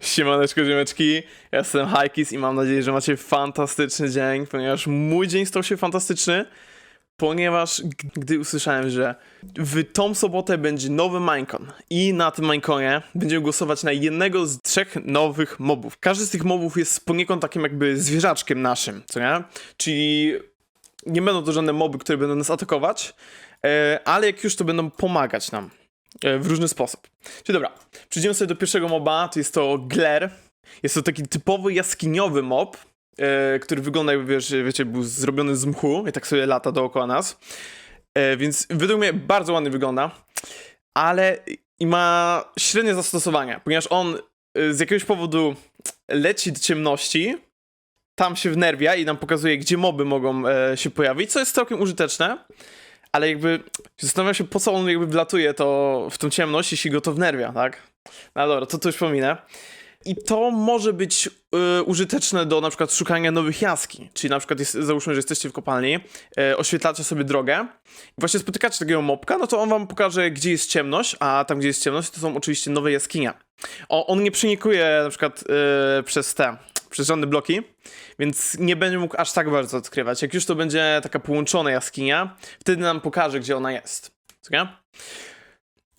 Siemaneczko, ziemeczki, ja jestem Hajkis i mam nadzieję, że macie fantastyczny dzień, ponieważ mój dzień stał się fantastyczny, ponieważ gdy usłyszałem, że w tą sobotę będzie nowy Minecon i na tym Mineconie będziemy głosować na jednego z trzech nowych mobów. Każdy z tych mobów jest poniekąd takim jakby zwierzaczkiem naszym, co nie? Czyli nie będą to żadne moby, które będą nas atakować, e, ale jak już to będą pomagać nam w różny sposób. Czyli dobra, przejdziemy sobie do pierwszego moba, to jest to Gler. Jest to taki typowy jaskiniowy mob, e, który wygląda jakby, wiesz, wiecie, był zrobiony z mchu i tak sobie lata dookoła nas. E, więc według mnie bardzo ładnie wygląda, ale i ma średnie zastosowanie, ponieważ on e, z jakiegoś powodu leci do ciemności, tam się wnerwia i nam pokazuje, gdzie moby mogą e, się pojawić, co jest całkiem użyteczne, ale jakby zastanawiam się, po co on jakby wlatuje to w tą ciemność, jeśli go to wnerwia, tak? No dobra, to to już pominę. I to może być y, użyteczne do na przykład szukania nowych jaskiń. Czyli na przykład jest, załóżmy, że jesteście w kopalni, y, oświetlacie sobie drogę i właśnie spotykacie takiego mopka, no to on wam pokaże, gdzie jest ciemność, a tam, gdzie jest ciemność, to są oczywiście nowe jaskinie. O, on nie przenikuje na przykład y, przez te, żadne bloki, więc nie będzie mógł aż tak bardzo odkrywać. Jak już to będzie taka połączona jaskinia, wtedy nam pokaże, gdzie ona jest. Co nie?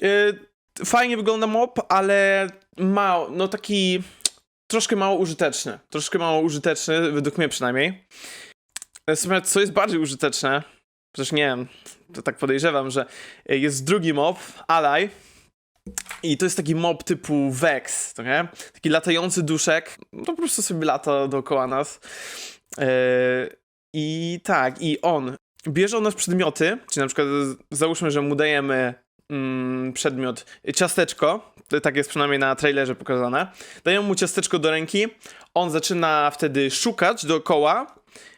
Y, Fajnie wygląda mob, ale mało, no taki troszkę mało użyteczny. Troszkę mało użyteczny, według mnie przynajmniej. Natomiast co jest bardziej użyteczne, przecież nie wiem, to tak podejrzewam, że jest drugi mob, Ally, i to jest taki mob typu Vex, nie? Taki latający duszek, no po prostu sobie lata dookoła nas. Yy, I tak, i on bierze od nas przedmioty, czyli na przykład załóżmy, że mu dajemy mm, przedmiot ciasteczko, tak jest przynajmniej na trailerze pokazane, dajemy mu ciasteczko do ręki, on zaczyna wtedy szukać dookoła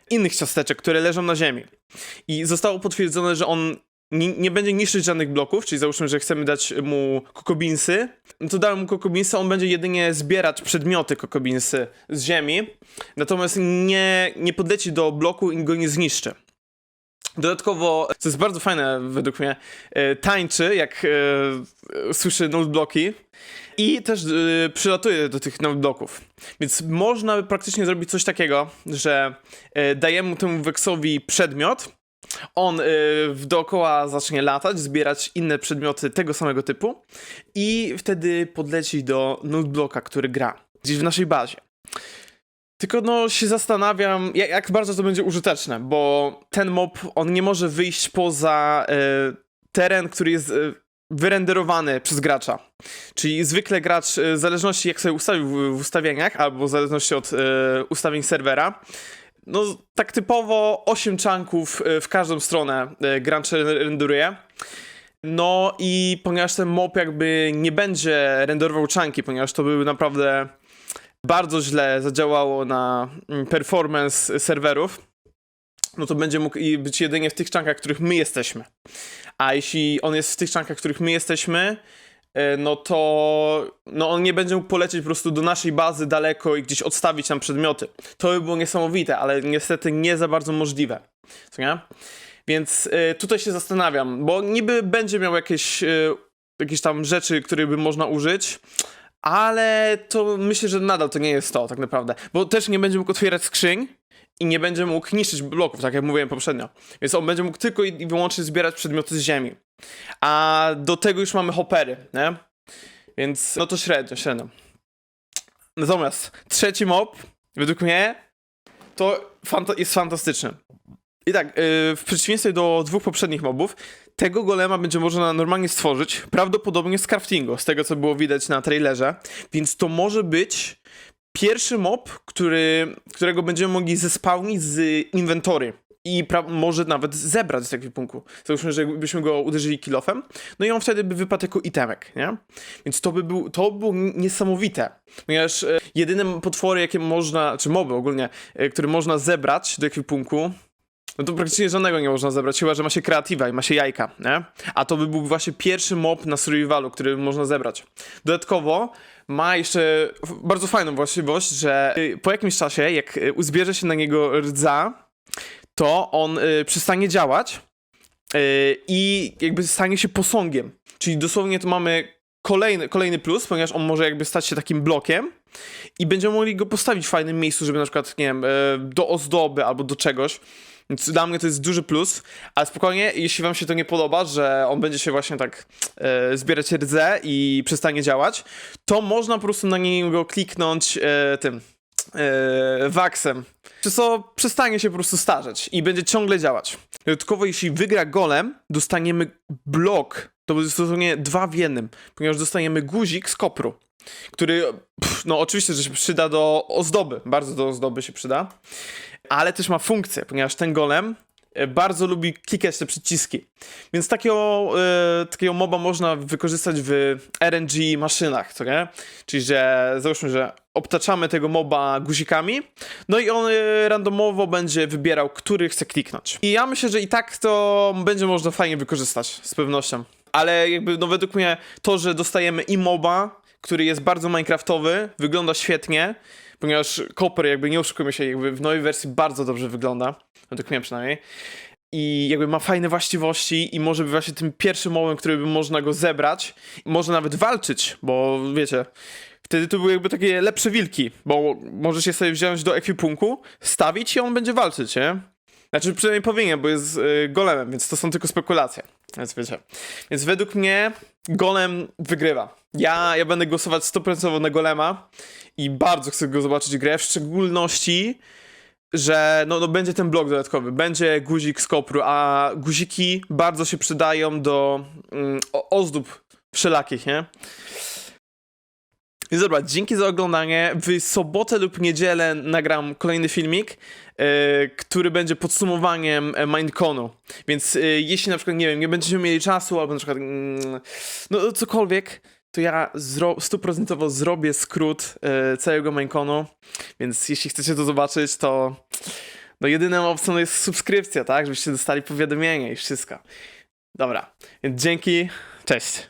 innych ciasteczek, które leżą na ziemi. I zostało potwierdzone, że on nie, nie będzie niszczyć żadnych bloków, czyli załóżmy, że chcemy dać mu kokobinsy, no to dałem mu kokobinsy, on będzie jedynie zbierać przedmioty kokobinsy z ziemi, natomiast nie, nie podleci do bloku i go nie zniszczy. Dodatkowo, co jest bardzo fajne według mnie, e, tańczy, jak e, słyszy bloki i też e, przylatuje do tych bloków. Więc można praktycznie zrobić coś takiego, że e, dajemy temu Wexowi przedmiot, on y, dookoła zacznie latać, zbierać inne przedmioty tego samego typu i wtedy podleci do notebloka, który gra gdzieś w naszej bazie. Tylko no się zastanawiam, jak, jak bardzo to będzie użyteczne, bo ten mob, on nie może wyjść poza y, teren, który jest y, wyrenderowany przez gracza. Czyli zwykle gracz, y, w zależności jak sobie ustawił w ustawieniach, albo w zależności od y, ustawień serwera, no tak typowo 8 czanków y, w każdą stronę y, gracz renderuje. No i ponieważ ten mob jakby nie będzie renderował czanki, ponieważ to by naprawdę bardzo źle zadziałało na mm, performance serwerów, no to będzie mógł być jedynie w tych czankach, w których my jesteśmy. A jeśli on jest w tych czankach, w których my jesteśmy, e, no to no on nie będzie mógł polecieć po prostu do naszej bazy daleko i gdzieś odstawić tam przedmioty. To by było niesamowite, ale niestety nie za bardzo możliwe. Co nie? Więc e, tutaj się zastanawiam, bo niby będzie miał jakieś, e, jakieś tam rzeczy, które by można użyć, ale to myślę, że nadal to nie jest to tak naprawdę, bo też nie będzie mógł otwierać skrzyń i nie będzie mógł niszczyć bloków, tak jak mówiłem poprzednio. Więc on będzie mógł tylko i wyłącznie zbierać przedmioty z ziemi. A do tego już mamy hoppery, nie? Więc no to średnio, średnio. Natomiast trzeci mob, według mnie, to fanta jest fantastyczny. I tak, yy, w przeciwieństwie do dwóch poprzednich mobów, tego golema będzie można normalnie stworzyć, prawdopodobnie z craftingu, z tego co było widać na trailerze, więc to może być pierwszy mob, który, którego będziemy mogli zespałnić z inwentory i może nawet zebrać z ekwipunku. Załóżmy, że byśmy go uderzyli kilofem, no i on wtedy by wypadł jako itemek, nie? Więc to by, był, to by było niesamowite, ponieważ e, jedyne potwory, jakie można, czy moby ogólnie, e, które można zebrać do ekwipunku, no to praktycznie żadnego nie można zebrać, chyba że ma się kreatywa i ma się jajka, nie? A to by był właśnie pierwszy mob na survivalu, który można zebrać. Dodatkowo ma jeszcze bardzo fajną właściwość, że y, po jakimś czasie, jak y, uzbierze się na niego rdza, to on y, przestanie działać i jakby stanie się posągiem. Czyli dosłownie to mamy kolejny, kolejny plus, ponieważ on może jakby stać się takim blokiem i będziemy mogli go postawić w fajnym miejscu, żeby na przykład, nie wiem, do ozdoby albo do czegoś. Więc dla mnie to jest duży plus, ale spokojnie, jeśli wam się to nie podoba, że on będzie się właśnie tak e, zbierać rdze i przestanie działać, to można po prostu na niego kliknąć e, tym e, waksem. Przez co przestanie się po prostu starzeć i będzie ciągle działać. Dodatkowo, jeśli wygra golem, dostaniemy blok. To jest dosłownie dwa w jednym, ponieważ dostaniemy guzik z kopru, który, pff, no oczywiście, że się przyda do ozdoby, bardzo do ozdoby się przyda, ale też ma funkcję, ponieważ ten golem e, bardzo lubi klikać te przyciski. Więc takiego, e, takiego moba można wykorzystać w RNG maszynach, co nie? Czyli, że załóżmy, że obtaczamy tego moba guzikami, no i on e, randomowo będzie wybierał, który chce kliknąć. I ja myślę, że i tak to będzie można fajnie wykorzystać, z pewnością. Ale jakby, no według mnie, to, że dostajemy i moba, który jest bardzo minecraftowy, wygląda świetnie, ponieważ Copper, jakby nie oszukujmy się, jakby w nowej wersji bardzo dobrze wygląda, według mnie przynajmniej. I jakby ma fajne właściwości i może być właśnie tym pierwszym mobem, który by można go zebrać. Może nawet walczyć, bo wiecie, wtedy to były jakby takie lepsze wilki, bo możesz je sobie wziąć do ekwipunku, stawić i on będzie walczyć, nie? Znaczy przynajmniej powinien, bo jest y, golemem, więc to są tylko spekulacje. Więc wiecie. Więc według mnie golem wygrywa. Ja, ja będę głosować 100% na golema i bardzo chcę go zobaczyć grę, w szczególności, że no, no będzie ten blok dodatkowy, będzie guzik z kopru, a guziki bardzo się przydają do mm, ozdób wszelakich, nie? Więc dobra, dzięki za oglądanie. W sobotę lub niedzielę nagram kolejny filmik, e, który będzie podsumowaniem e, Mindconu. Więc e, jeśli na przykład, nie wiem, nie będziecie mieli czasu, albo na przykład, mm, no cokolwiek, to ja zro- stuprocentowo zrobię skrót e, całego Mindconu. Więc jeśli chcecie to zobaczyć, to no jedyną opcją jest subskrypcja, tak? Żebyście dostali powiadomienie i wszystko. Dobra, więc dzięki, cześć.